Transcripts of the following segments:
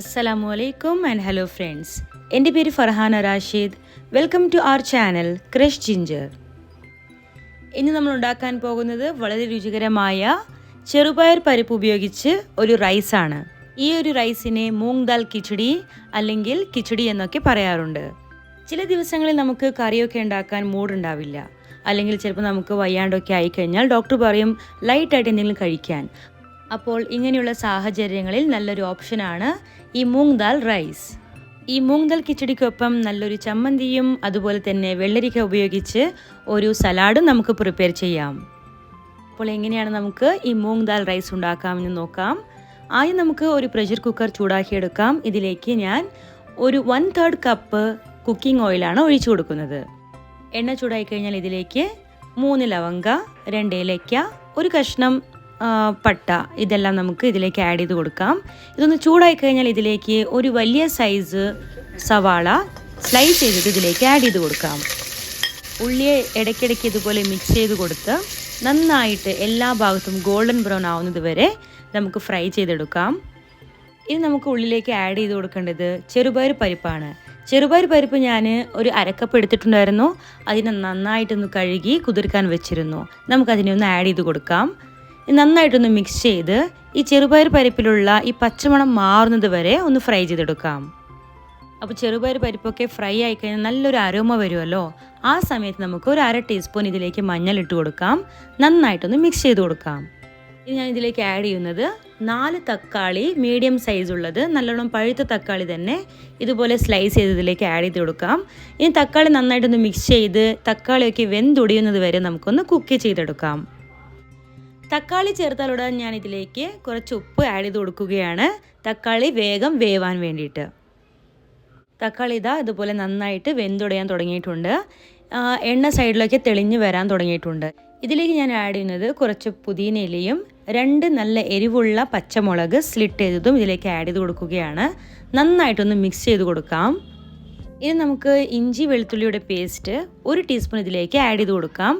അസ്സലാമു അലൈക്കും and hello friends എന്റെ പേര് Farhana Rasheed. Welcome to our channel crush ginger ഇന്ന് നമ്മൾ ഉണ്ടാക്കാൻ പോകുന്നത് വളരെ രുചികരമായ ചെറുപയർ പരിപ്പ് ഉപയോഗിച്ച് ഒരു റൈസാണ് ഈ ഒരു റൈസിനെ മൂങ് ദാൽ കിച്ചടി അല്ലെങ്കിൽ കിച്ചടി എന്നൊക്കെ പറയാറുണ്ട്. ചില ദിവസങ്ങളിൽ നമുക്ക് കറിയൊക്കെ ഉണ്ടാക്കാൻ മൂഡുണ്ടാവില്ല അല്ലെങ്കിൽ ചിലപ്പോൾ നമുക്ക് വയ്യാണ്ടൊക്കെ ആയിക്കഴിഞ്ഞാൽ ഡോക്ടർ പറയും ലൈറ്റായിട്ട് എന്തെങ്കിലും കഴിക്കാൻ. അപ്പോൾ ഇങ്ങനെയുള്ള സാഹചര്യങ്ങളിൽ നല്ലൊരു ഓപ്ഷനാണ് ഈ മൂങ് ദാൽ റൈസ്. ഈ മൂങ് ദാൽ കിച്ചടിക്കൊപ്പം നല്ലൊരു ചമ്മന്തിയും അതുപോലെ തന്നെ വെള്ളരിക്ക ഉപയോഗിച്ച് ഒരു സലാഡും നമുക്ക് പ്രിപ്പയർ ചെയ്യാം. അപ്പോൾ എങ്ങനെയാണ് നമുക്ക് ഈ മൂങ് ദാൽ റൈസ് ഉണ്ടാക്കാമെന്ന് നോക്കാം. ആദ്യം നമുക്ക് ഒരു പ്രഷർ കുക്കർ ചൂടാക്കിയെടുക്കാം. ഇതിലേക്ക് ഞാൻ ഒരു വൺ തേർഡ് കപ്പ് കുക്കിംഗ് ഓയിലാണ് ഒഴിച്ചു കൊടുക്കുന്നത്. എണ്ണ ചൂടായി കഴിഞ്ഞാൽ ഇതിലേക്ക് മൂന്ന് ലവങ്ക രണ്ട് ഏലയ്ക്ക ഒരു കഷ്ണം പട്ട ഇതെല്ലാം നമുക്ക് ഇതിലേക്ക് ആഡ് ചെയ്ത് കൊടുക്കാം. ഇതൊന്ന് ചൂടായി കഴിഞ്ഞാൽ ഇതിലേക്ക് ഒരു വലിയ സൈസ് സവാള സ്ലൈസ് ചെയ്തിട്ട് ഇതിലേക്ക് ആഡ് ചെയ്ത് കൊടുക്കാം. ഉള്ളിയെ ഇടയ്ക്കിടയ്ക്ക് ഇതുപോലെ മിക്സ് ചെയ്ത് കൊടുത്ത് നന്നായിട്ട് എല്ലാ ഭാഗത്തും ഗോൾഡൻ ബ്രൗൺ ആവുന്നത് വരെ നമുക്ക് ഫ്രൈ ചെയ്തെടുക്കാം. ഇനി നമുക്ക് ഉള്ളിലേക്ക് ആഡ് ചെയ്ത് കൊടുക്കേണ്ടത് ചെറുപയർ പരിപ്പാണ്. ചെറുപയർ പരിപ്പ് ഞാൻ ഒരു അരക്കപ്പ് എടുത്തിട്ടുണ്ടായിരുന്നു. അതിനെ നന്നായിട്ടൊന്ന് കഴുകി കുതിർക്കാൻ വെച്ചിരുന്നു. നമുക്കതിനെ ഒന്ന് ആഡ് ചെയ്ത് കൊടുക്കാം. നന്നായിട്ടൊന്ന് മിക്സ് ചെയ്ത് ഈ ചെറുപയർ പരിപ്പിലുള്ള ഈ പച്ചമണം മാറുന്നത് വരെ ഒന്ന് ഫ്രൈ ചെയ്തെടുക്കാം. അപ്പോൾ ചെറുപയർ പരിപ്പൊക്കെ ഫ്രൈ ആയി കഴിഞ്ഞാൽ നല്ലൊരു അരോമ വരുമല്ലോ. ആ സമയത്ത് നമുക്ക് ഒരു അര ടീസ്പൂൺ ഇതിലേക്ക് മഞ്ഞൾ ഇട്ട് കൊടുക്കാം. നന്നായിട്ടൊന്ന് മിക്സ് ചെയ്ത് കൊടുക്കാം. ഇനി ഞാൻ ഇതിലേക്ക് ആഡ് ചെയ്യുന്നത് നാല് തക്കാളി മീഡിയം സൈസ് ഉള്ളത്. നല്ലോണം പഴുത്ത തക്കാളി തന്നെ ഇതുപോലെ സ്ലൈസ് ചെയ്ത് ഇതിലേക്ക് ആഡ് ചെയ്ത് കൊടുക്കാം. ഇനി തക്കാളി നന്നായിട്ടൊന്ന് മിക്സ് ചെയ്ത് തക്കാളിയൊക്കെ വെന്തൊടിയുന്നത് വരെ നമുക്കൊന്ന് കുക്ക് ചെയ്തെടുക്കാം. തക്കാളി ചേർത്താലുടൻ ഞാൻ ഇതിലേക്ക് കുറച്ച് ഉപ്പ് ആഡ് ചെയ്ത് കൊടുക്കുകയാണ്. തക്കാളി വേഗം വേവാൻ വേണ്ടിയിട്ട്. തക്കാളി ഇതാ ഇതുപോലെ നന്നായിട്ട് വെന്തുടയാൻ തുടങ്ങിയിട്ടുണ്ട്. എണ്ണ സൈഡിലേക്ക് തെളിഞ്ഞു വരാൻ തുടങ്ങിയിട്ടുണ്ട്. ഇതിലേക്ക് ഞാൻ ആഡ് ചെയ്യുന്നത് കുറച്ച് പുതിന ഇലയും രണ്ട് നല്ല എരിവുള്ള പച്ചമുളക് സ്ലിറ്റ് ചെയ്തതും ഇതിലേക്ക് ആഡ് ചെയ്ത് കൊടുക്കുകയാണ്. നന്നായിട്ടൊന്ന് മിക്സ് ചെയ്ത് കൊടുക്കാം. ഇനി നമുക്ക് ഇഞ്ചി വെളുത്തുള്ളിയുടെ പേസ്റ്റ് ഒരു ടീസ്പൂൺ ഇതിലേക്ക് ആഡ് ചെയ്ത് കൊടുക്കാം.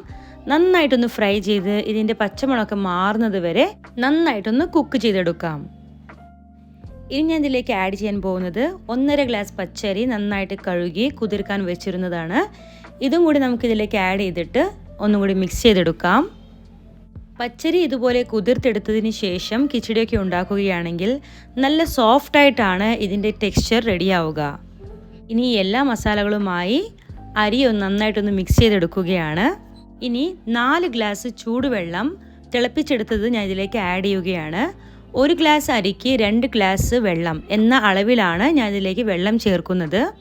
നന്നായിട്ടൊന്ന് ഫ്രൈ ചെയ്ത് ഇതിന്റെ പച്ചമുളകൊക്കെ മാറുന്നത് വരെ നന്നായിട്ടൊന്ന് കുക്ക് ചെയ്തെടുക്കാം. ഇനി ഞാൻ ഇതിലേക്ക് ആഡ് ചെയ്യാൻ പോകുന്നത് ഒന്നര ഗ്ലാസ് പച്ചരി നന്നായിട്ട് കഴുകി കുതിർക്കാൻ വെച്ചിരുന്നതാണ്. ഇതും കൂടി നമുക്ക് ഇതിലേക്ക് ആഡ് ചെയ്തിട്ട് ഒന്നും കൂടി മിക്സ് ചെയ്തെടുക്കാം. പച്ചരി ഇതുപോലെ കുതിർത്തെടുത്തതിന് ശേഷം കിച്ചടിയൊക്കെ ഉണ്ടാക്കുകയാണെങ്കിൽ നല്ല സോഫ്റ്റായിട്ടാണ് ഇതിന്റെ ടെക്സ്ചർ റെഡിയാവുക ഇനി എല്ലാ മസാലകളുമായി അരി ഒന്ന് നന്നായിട്ടൊന്ന് മിക്സ് ചെയ്തെടുക്കുകയാണ്. ഇനി നാല് ഗ്ലാസ് ചൂടുവെള്ളം തിളപ്പിച്ചെടുത്തത് ഞാൻ ഇതിലേക്ക് ആഡ് ചെയ്യുകയാണ്. ഒരു ഗ്ലാസ് അരിക്ക് രണ്ട് ഗ്ലാസ് വെള്ളം എന്ന അളവിലാണ് ഞാൻ ഇതിലേക്ക് വെള്ളം ചേർക്കുന്നത്.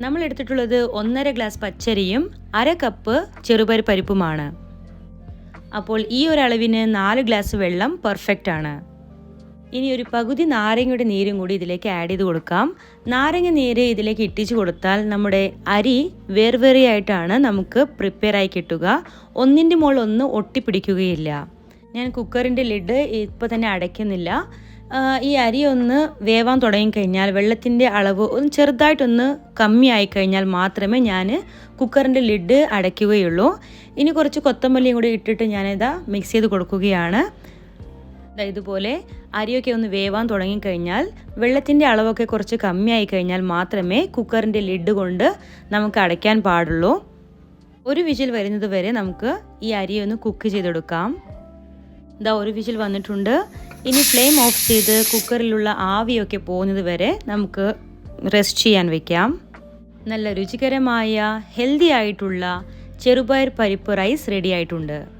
നമ്മൾ എടുത്തിട്ടുള്ളത് ഒന്നര ഗ്ലാസ് പച്ചരിയും അര കപ്പ് ചെറുപരി പരിപ്പുമാണ്. അപ്പോൾ ഈ ഒരളവിന് നാല് ഗ്ലാസ് വെള്ളം പെർഫെക്റ്റ് ആണ്. ഇനി ഒരു പകുതി നാരങ്ങയുടെ നീരും കൂടി ഇതിലേക്ക് ആഡ് ചെയ്ത് കൊടുക്കാം. നാരങ്ങ നീര് ഇതിലേക്ക് ഇട്ടിച്ച് കൊടുത്താൽ നമ്മുടെ അരി വേർവേറിയായിട്ടാണ് നമുക്ക് പ്രിപ്പയർ ആയി കിട്ടുക. ഒന്നിന്റെ മുകളിൽ ഒന്ന് ഒട്ടിപ്പിടിക്കുകയില്ല. ഞാൻ കുക്കറിന്റെ ലിഡ് ഇപ്പോൾ തന്നെ അടയ്ക്കുന്നില്ല. ഈ അരി ഒന്ന് വേവാൻ തുടങ്ങിക്കഴിഞ്ഞാൽ വെള്ളത്തിന്റെ അളവ് ഒന്ന് ചെറുതായിട്ടൊന്ന് കമ്മിയായി കഴിഞ്ഞാൽ മാത്രമേ ഞാൻ കുക്കറിന്റെ ലിഡ് അടയ്ക്കുകയുള്ളൂ. ഇനി കുറച്ച് കൊത്തമല്ലിയും കൂടി ഇട്ടിട്ട് ഞാനിതാ മിക്സ് ചെയ്ത് കൊടുക്കുകയാണ്. ഇതുപോലെ അരിയൊക്കെ ഒന്ന് വേവാൻ തുടങ്ങിക്കഴിഞ്ഞാൽ വെള്ളത്തിന്റെ അളവൊക്കെ കുറച്ച് കമ്മിയായി കഴിഞ്ഞാൽ മാത്രമേ കുക്കറിന്റെ ലിഡ് കൊണ്ട് നമുക്ക് അടയ്ക്കാൻ പാടുള്ളൂ. ഒരു വിജിൽ വരുന്നത് വരെ നമുക്ക് ഈ അരി ഒന്ന് കുക്ക് ചെയ്തെടുക്കാം. ഇതാ ഒരു വിജിൽ വന്നിട്ടുണ്ട്. ഇനി ഫ്ലെയിം ഓഫ് ചെയ്ത് കുക്കറിലുള്ള ആവിയൊക്കെ പോകുന്നത് വരെ നമുക്ക് റെസ്റ്റ് ചെയ്യാൻ വെക്കാം. നല്ല രുചികരമായ ഹെൽത്തി ആയിട്ടുള്ള ചെറുപയർ പരിപ്പ് റൈസ് റെഡി ആയിട്ടുണ്ട്.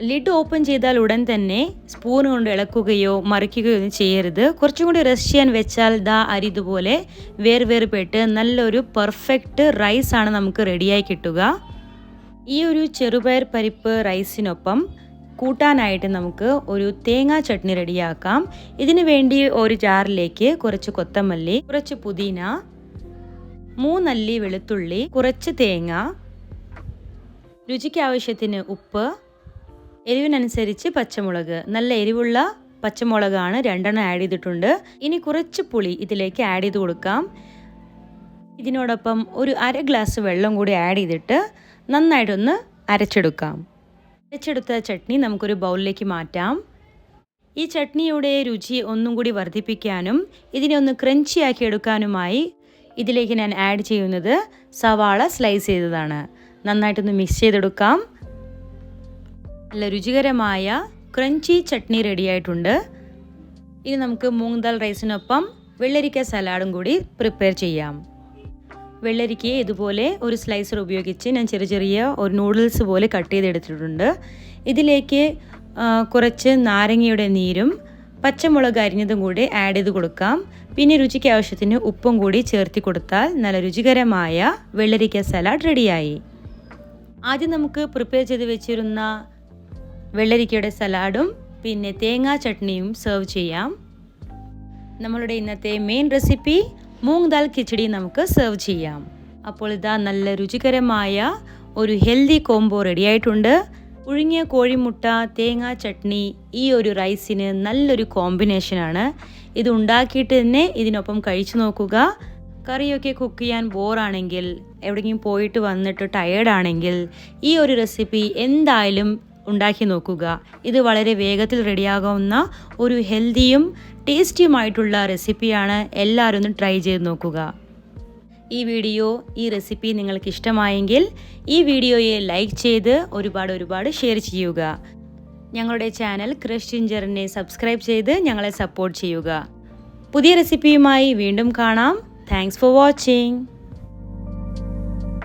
ലിഡ് ഓപ്പൺ ചെയ്താൽ ഉടൻ തന്നെ സ്പൂൺ കൊണ്ട് ഇളക്കുകയോ മറിക്കുകയോ ഒന്നും ചെയ്യരുത്. കുറച്ചും കൂടി റെസ്റ്റ് ചെയ്യാൻ വെച്ചാൽ ദാ അരി ഇതുപോലെ വേർവേർപെട്ട് നല്ലൊരു പെർഫെക്റ്റ് റൈസ് ആണ് നമുക്ക് റെഡിയായി കിട്ടുക. ഈ ഒരു ചെറുപയർ പരിപ്പ് റൈസിനൊപ്പം കൂട്ടാനായിട്ട് നമുക്ക് ഒരു തേങ്ങാ ചട്നി റെഡിയാക്കാം ഇതിനു വേണ്ടി ഒരു ജാറിലേക്ക് കുറച്ച് കൊത്തമല്ലി കുറച്ച് പുതിന മൂന്നല്ലി വെളുത്തുള്ളി കുറച്ച് തേങ്ങ രുചിക്ക് ആവശ്യത്തിന് ഉപ്പ് എരിവിനനുസരിച്ച് പച്ചമുളക്. നല്ല എരിവുള്ള പച്ചമുളകാണ് രണ്ടെണ്ണം ആഡ് ചെയ്തിട്ടുണ്ട്. ഇനി കുറച്ച് പുളി ഇതിലേക്ക് ആഡ് ചെയ്ത് കൊടുക്കാം. ഇതിനോടൊപ്പം ഒരു അര ഗ്ലാസ് വെള്ളം കൂടി ആഡ് ചെയ്തിട്ട് നന്നായിട്ടൊന്ന് അരച്ചെടുക്കാം. അരച്ചെടുത്ത ചട്നി നമുക്കൊരു ബൗളിലേക്ക് മാറ്റാം. ഈ ചട്നിയുടെ രുചി ഒന്നും കൂടി വർദ്ധിപ്പിക്കാനും ഇതിനെ ഒന്ന് ക്രഞ്ചി ആക്കി എടുക്കാനുമായി ഇതിലേക്ക് ഞാൻ ആഡ് ചെയ്യുന്നത് സവാള സ്ലൈസ് ചെയ്തതാണ്. നന്നായിട്ടൊന്ന് മിക്സ് ചെയ്തെടുക്കാം. നല്ല രുചികരമായ ക്രഞ്ചി ചട്നി റെഡിയായിട്ടുണ്ട് ഇനി നമുക്ക് മൂങ് ദാൽ റൈസിനൊപ്പം വെള്ളരിക്ക സലാഡും കൂടി പ്രിപ്പയർ ചെയ്യാം. വെള്ളരിക്കയെ ഇതുപോലെ ഒരു സ്ലൈസർ ഉപയോഗിച്ച് ഞാൻ ചെറിയ ചെറിയ ഒരു നൂഡിൽസ് പോലെ കട്ട് ചെയ്തെടുത്തിട്ടുണ്ട്. ഇതിലേക്ക് കുറച്ച് നാരങ്ങയുടെ നീരും പച്ചമുളക് അരിഞ്ഞതും കൂടി ആഡ് ചെയ്ത് കൊടുക്കാം. പിന്നെ രുചിക്ക് ആവശ്യത്തിന് ഉപ്പും കൂടി ചേർത്തി കൊടുത്താൽ നല്ല രുചികരമായ വെള്ളരിക്ക സലാഡ് റെഡിയായി ആദ്യം നമുക്ക് പ്രിപ്പയർ ചെയ്ത് വെച്ചിരുന്ന വെള്ളരിക്കയുടെ സലാഡും പിന്നെ തേങ്ങാ ചട്നിയും സെർവ് ചെയ്യാം. നമ്മളുടെ ഇന്നത്തെ മെയിൻ റെസിപ്പി മൂങ് ദാൽ കിച്ചടി നമുക്ക് സെർവ് ചെയ്യാം. അപ്പോൾ ഇതാ നല്ല രുചികരമായ ഒരു ഹെൽത്തി കോംബോ റെഡിയായിട്ടുണ്ട് പുഴുങ്ങിയ കോഴിമുട്ട തേങ്ങാ ചട്നി ഈ ഒരു റൈസിന് നല്ലൊരു കോമ്പിനേഷനാണ് ഇത് ഉണ്ടാക്കിയിട്ട് തന്നെ ഇതിനൊപ്പം കഴിച്ചു നോക്കുക. കറിയൊക്കെ കുക്ക് ചെയ്യാൻ ബോറാണെങ്കിൽ എവിടെയെങ്കിലും പോയിട്ട് വന്നിട്ട് ടയേർഡാണെങ്കിൽ ഈ ഒരു റെസിപ്പി എന്തായാലും ഉണ്ടാക്കി നോക്കുക. ഇത് വളരെ വേഗത്തിൽ റെഡിയാകാവുന്ന ഒരു ഹെൽത്തിയും ടേസ്റ്റിയുമായിട്ടുള്ള റെസിപ്പിയാണ് എല്ലാവരും ഒന്ന് ട്രൈ ചെയ്ത് നോക്കുക. ഈ വീഡിയോ ഈ റെസിപ്പി നിങ്ങൾക്ക് ഇഷ്ടമായെങ്കിൽ ഈ വീഡിയോയെ ലൈക്ക് ചെയ്ത് ഒരുപാട് ഒരുപാട് ഷെയർ ചെയ്യുക. ഞങ്ങളുടെ ചാനൽ ക്രഷ് ജിഞ്ചറിനെ സബ്സ്ക്രൈബ് ചെയ്ത് ഞങ്ങളെ സപ്പോർട്ട് ചെയ്യുക. പുതിയ റെസിപ്പിയുമായി വീണ്ടും കാണാം. Thanks for watching.